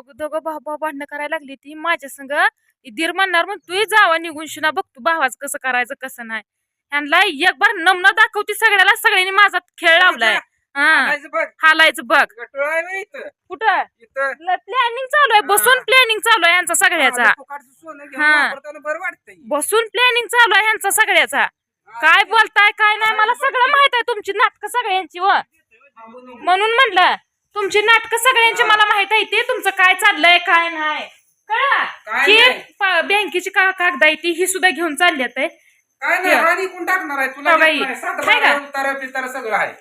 बघ दोघं भाऊ भाऊ भांडणं करायला लागली ती. माझ्या संग दीर म्हणणार मग तू जावा निघून शिना बघ तू भावाच कसं करायचं कसं नाही. ह्यांना एक बार नमनं दाखवती सगळ्याला सगळ्यांनी माझा खेळ लावलाय. हा. हालायचं बघ. कुठं? प्लॅनिंग चालू आहे. बसून हा. प्लॅनिंग चालू आहे यांचा सगळ्याचा. हा. बसून प्लॅनिंग चालू आहे ह्यांचा सगळ्याचा. काय बोलताय काय नाही मला सगळं माहीत आहे तुमची नाटकं सगळ्यांची व म्हणून म्हणलं. तुमची नाटकं सगळ्यांची मला माहीत आहे ते तुमचं काय चाललंय काय नाही कळा काय. प- बँकेची का कागद आहे ती ही सुद्धा घेऊन चालली आहे काय नाही. राणी कोण टाकणार आहे तुला हो येत बाई. नाही. सात काय बारा का? उतारा बितारा सगळं आहे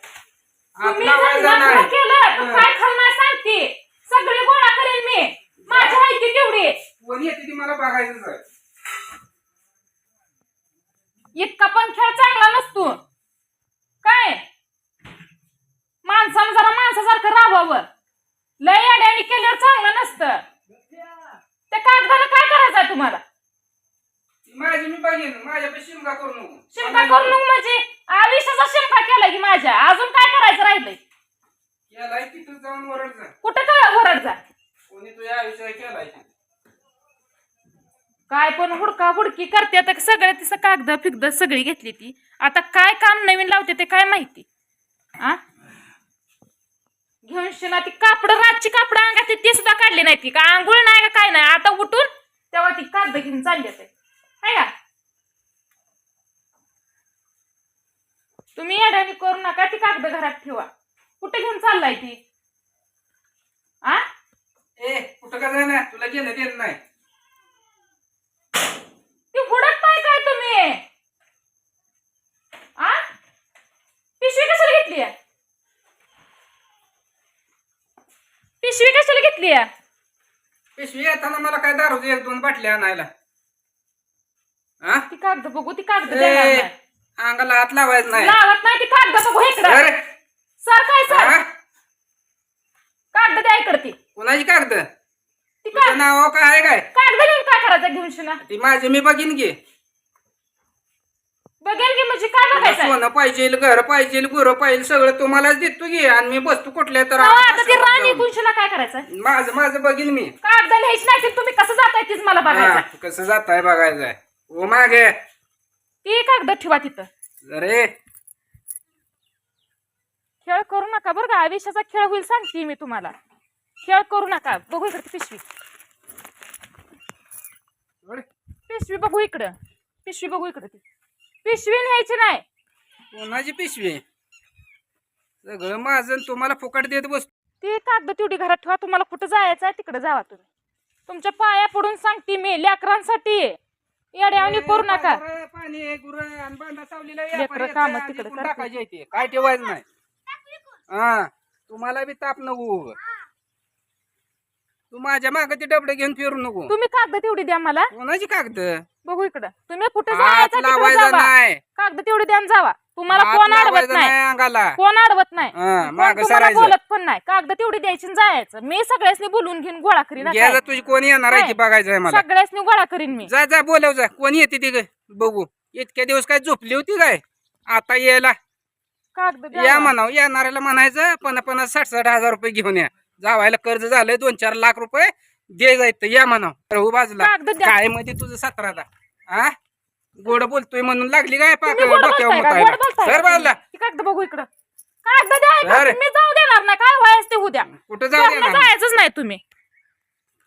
तुम्ही आपला लग्न केलं तर हं. काय खाणार सांगते सगळी गोळा करेन मी माझी माहिती तेवढी कोणी येते ती मला बघायचंच आहे इतका पण खेळ चांगला नसतो काय माणसानं जरा राहावं लय अड्याने केल्यावर चांगलं नसतं. त्या कागदाला काय करायचंय तुम्हाला? माझी मी बघेन. करू नको. शिमका करू नको म्हणजे? आयुष्याचा शिमका केला की माझ्या. अजून काय करायचं राहिलंय? केलाय तिथं जाऊन जा. कुठं काय वरड जा? कोणी तुझ्या आयुष्यात केलाय ते. काय पण हुडका हुडकी करते. आता सगळ्या तिचं कागद फिगद सगळी घेतली ती. आता काय काम नवीन लावते ते काय माहिती? आ? घेऊन शिना ती कापड रातची कापड अंगात ती सुद्धा काढली नाही ती. का आंघोळ नाही का काय नाही? आता उठून तेव्हा ती कागद घेऊन चालली आहे हाय का? तुम्ही अडाणी करू नका ती कागद घरात ठेवा. कुठे घेऊन चाललाय ती? आ? ए कुठं का जाणार तुला घेणं देणं नाही ती हुडकताय काय तुम्ही आ पिशवी कशाला घेतली पिशवी घेतली पिशवी येताना मला काय दारू एक दोन बाटल्या आणायला. हा ती कागद बघू ती कागद ए, देणार नाही. अंगाला हात लावायचं नाही. लावत नाही ती कागद बघू इकडं. अरे, सर काय सर? हा? कागद द्या इकडं ती. कुणाची कागद? ती कागद नाव काय आहे काय? कागद घेऊन काय करायचं घेऊन शिना ती माझी मी बघीन की. काय सोनं पाहिजे घर पाहिजे गुरं पाहिजे सगळं तुम्हालाच देतो घे आणि मी बसतो कुठल्या तर आता ती राणी. कुंशीला काय करायचं माझं माझं बघीन मी. कागद लिहायची नाही तुम्ही कसं जाताय तीच मला हा, बघायचं कसं जात आहे. बघायचंय ओ मागे. ती कागद ठेवा तिथं. अरे. खेळ करू नका बरं का आयुष्याचा खेळ होईल सांगते मी तुम्हाला. खेळ करू नका बघू इकडे ती पिशवी पिशवी बघू इकडं. पिशवी बघू इकडं ती. पिशवी न्यायची नाही. कोणाची पिशवी. सगळं माझं आणि तुम्हाला फुकट देत बस ती कागद तेवढी घरात ठेवा तुम्हाला कुठं जायचं आहे तिकडे जावा तुम्ही. तुमच्या पाया पडून सांगते मी लेकरांसाठी. येड्यावणी करू नका. गुरं, पाणी गुरं आणि बांधा सावलीला लेकरं व्यापारी येतं कामं आणि तिकडं इकडून करतात. टाकायची आहे ते. काय ठेवायचं नाही. हा तुम्हाला बी ताप नको. तू माझ्या मागे ते डबडे घेऊन फिरू नको. तुम्ही कागद तेवढी द्या मला. कोणाची कागद? बघू इकडं. तुम्ही कुठे हात जायचं तिकडे लावायचा जावा. नाही. कागद तेवढी द्या आणि जावा. तुम्हाला हात कोण अडवत लावायचा नाही. नाही अंगाला. कोण अडवत नाही. हा, कोण मागं तुम्हाला सरायचं. बोलत पण नाही. कागद तेवढी द्यायची आणि जायचं. मी सगळ्यासनी बोलून घेऊन गोळा करीन आता. घ्यायला तुझी कोणी येणार आहे बघायचं आहे मला. सगळ्यासनी गोळा करीन मी. जा जा बोलव जा. कोणी येते ती ग? बघू. इतक्या दिवस काय झोपली होती काय? आता यायला. कागद या म्हणाव. येणाऱ्याला म्हणायचं पन्नास पन्नास साठ साठ हजार रुपये घेऊन या. जावायला कर्ज झालंय दोन चार लाख रुपये. दे जायचं या म्हणाव. रहू बाजूला. कागद द्या. काय मध्ये तुझं सतराला? हा गोड बोलतोय म्हणून लागली काय पाक तुम्ही गोड डोक्यावर बोलताय का? मुतायला. गोड बोलताय सर का बाजूला. तुम्ही? ती कागद बघू इकडं. कागद द्या. अरे. मी जाऊ देणार नाही. काय व्हायच ते उद्या कुठं जाऊ दे ना जायचंच नाही तुम्ही.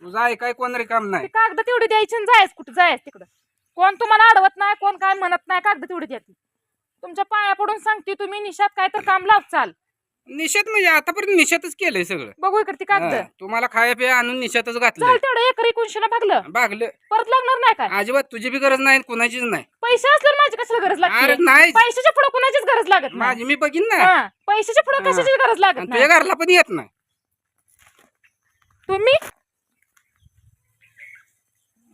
तुझं ऐकाय कोण काम ती नाही कागद तेवढी द्यायची आणि जायच कुठं? जायच तिकडं. कोण तुम्हाला अडवत नाही कोण काय म्हणत नाही कागद तेवढी द्यायची तुमच्या पाया पडून सांगते तुम्ही निशात काय तर काम लाव चाल. निषेध म्हणजे आतापर्यंत निषेधच केलंय सगळं. बघू इकडे ती कागद हा, तुम्हाला खाया पिया आणून निषेधच चल घातलंय तेवढं एकरी कुंशीला भागलं. भागलं. परत लागणार नाही काय? अजिबात तुझी बी गरज नाही कुणाचीच नाही. पैसे असल्यावर माझी कशाला गरज अरे लागते नाही पैशाच्या पुढे कुणाचीच गरज लागत नाही. माझी मी बघीन ना. हा, पैशाच्या पुढे हा. कशाची गरज लागत आणि नाही. तुझ्या घरला पण येत नाही. तुम्ही?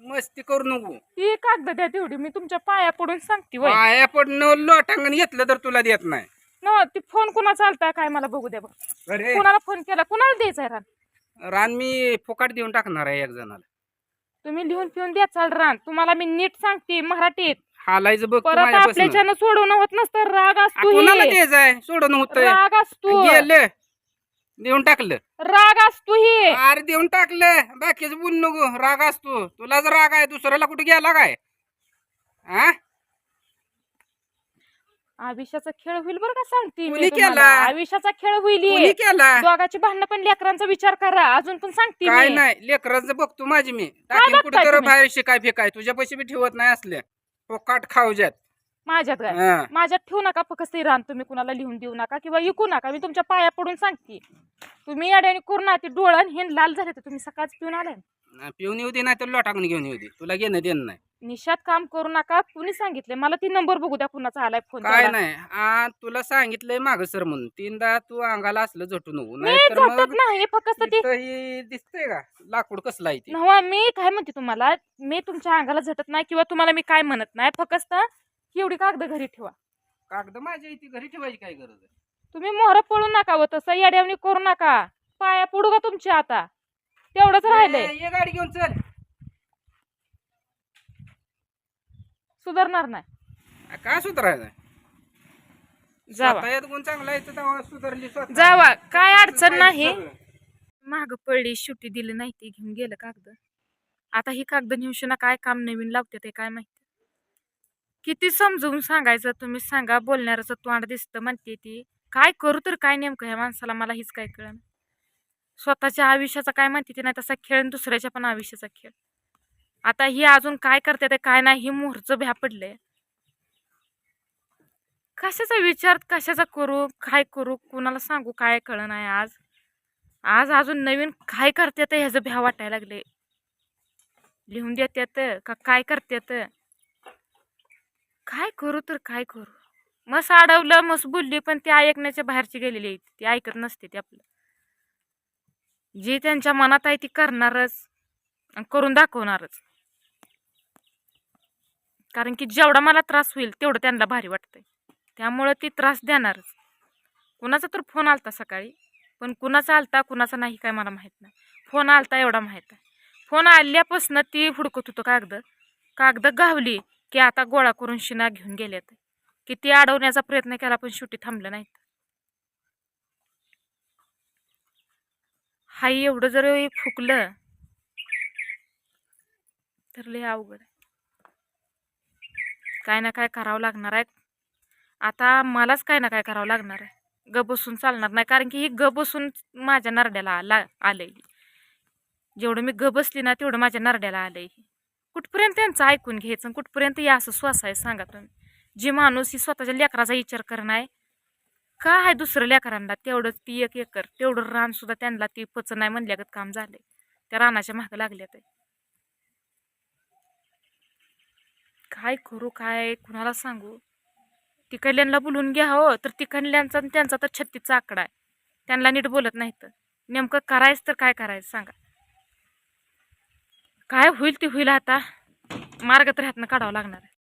मस्ती करू नको. ती कागद द्या तेवढी मी तुमच्या पाया पडून सांगते वय. पाया पडणं लोटांगण घेतलं तर तुला देत नाही. न ती फोन कुणा चालताय काय मला बघू द्या बघ अरे. कुणाला फोन केला? कुणाला द्यायचा रान? रान मी फुकाट देऊन टाकणार आहे एक जणाला. तुम्ही लिहून पिऊन द्या चाल रान. तुम्हाला मी नीट सांगते मराठीत. हालायचं बघ तू परत माझ्यापासून. आपल्याच्यानं सोडवणं होत नसतं राग आ, असतो कोणाला हे. सोडून होतंय. राग असतो. गेलं. देऊन टाकलं. राग असतो ही. अरे देऊन टाकलं. बाकीच बोल नको. राग असतो. तुला जर राग आहे दुसऱ्याला कुठे गेला काय? हा आयुष्याचा खेळ होईल बरं का सांगते कोणी मी तुम्हाला. केला? खेळ होईल. कोणी हे. केला? दोघाची भांडणं पण लेकरांचा विचार करा. अजून पण सांगते काय मी. नाही लेकरांचं बघतो माझी मी. टाकीन बघताय कुठे तर तुम्ही? बाहेर शिकाय फेकाय. तुझ्या पैसे बी ठेवत नाही असले. पोकाट खाऊज्यात माझ्यात काय? हा. माझ्यात ठेवू नका फक्त रान. तुम्ही कुणाला लिहून देऊ नका किंवा विकू नका. मी तुमच्या पाया पडून सांगते. तुम्ही अड्याने करू ना ते डोळण हे लाल झाले तर तुम्ही सकाळच पिऊन आलाय. पिऊन येऊ दे नाही तर लोटाकडून घेऊन येऊ दे. तुला घेणं देणं नाही. निशात काम करू नका कुणी सांगितले मला ती नंबर बघू द्या कुणाचा आलाय फोन काय नाही. आ तुला सांगितलंय माग सर म्हणून. तीनदा तू अंगाला असलं झटू नको. मी नाही तर झटत मग नाही फक्त ती इथं ही दिसतंय का? लाकूड कसलं आहे ते? नवा मी काय म्हणते तुम्हाला? मी तुमच्या अंगाला झटत नाही किंवा तुम्हाला मी काय म्हणत नाही. फक्त एवढी कागद घरी ठेवा. कागद माझ्या इथे घरी ठेवायची काय गरज आहे? तुम्ही मोहर पडू नका व तसं येड्यावणी करू नका. पाया पडू का तुमच्या आता? तेवढंच राहिलंय. ये ये गाडी घेऊन चल. सुधारणार नाही. काय सुधारायचं? जावा. स्वतः गुण चांगला आहे तर तेव्हा सुधारली स्वतः. जावा. काय अडचण नाही. सगळं. माग पडली सुट्टी दिली नाही ती घेऊन गेलं कागद. आता ही कागद नेऊन काय काम नवीन लावते ते काय माहिती? किती समजवून सांगायचं तुम्ही सांगा बोलणाऱ्याचं तोंड दिसतं म्हणते ती. काय करू तर काय नेमकं ह्या माणसाला मला हीच काय कळण स्वतःच्या आयुष्याचा काय म्हणते ती नाही तसा खेळ आणि दुसऱ्याच्या पण आयुष्याचा खेळ. आता ही अजून काय करते काय नाही हे मोहरचं भ्या पडलंय कशाचा विचार कशाचा करू काय करू कुणाला सांगू काय कळ नाही आज. आज अजून नवीन काय करते ह्याचं भ्या वाटायला लागले. लिहून देतात का काय करतात काय करू तर काय करू. मस्त अडवलं मस्त बोलली पण ती ऐकण्याच्या बाहेरची गेलेली आहे ती ऐकत नसते ती आपलं. जे त्यांच्या मनात आहे ती करणारच आणि करून दाखवणारच. कारण की जेवढा मला त्रास होईल तेवढं त्यांना भारी वाटतंय. त्यामुळं ती त्रास देणारच. कुणाचा तर फोन आलता सकाळी पण कुणाचा आलता कुणाचा नाही काय मला माहीत नाही. फोन आलता एवढा माहीत आहे फोन आल्यापासून ती हुडकत होतं कागद. कागद गावली की आता गोळा करून शिना घेऊन गेल्यात. किती अडवण्याचा प्रयत्न केला पण शेवटी थांबलं नाहीत. हाई एवढं जर फुकलं तर लय अवघड आहे. काय ना काय करावं लागणार आहे. आता मलाच काय ना काय करावं लागणार आहे. ग बसून चालणार नाही कारण की ही ग बसून माझ्या नरड्याला आला आलंय जेवढं मी ग बसली ना तेवढं माझ्या नरड्याला आलंय कुठपर्यंत त्यांचं ऐकून घ्यायचं आणि कुठपर्यंत या असं श्वास आहे सांगा तुम्ही. जी माणूस ही स्वतःच्या लेकराचा विचार करणं आहे का आहे दुसरं लेकरांना तेवढंच ती एक एकर तेवढं रान सुद्धा त्यांना ती पचन नाही म्हणल्यागत काम झालंय. त्या रानाच्या मागं लागल्यात काय करू काय कुणाला सांगू? तिकडल्यांना बोलून घ्या हो. तर तिकडल्यांचा त्यांचा तर छत्तीचा आकडा आहे. त्यांना नीट बोलत नाही तर नेमकं करायचं तर काय करायचं सांगा. काय होईल ते होईल आता. मार्ग तर ह्यातनं काढावं लागणार आहे.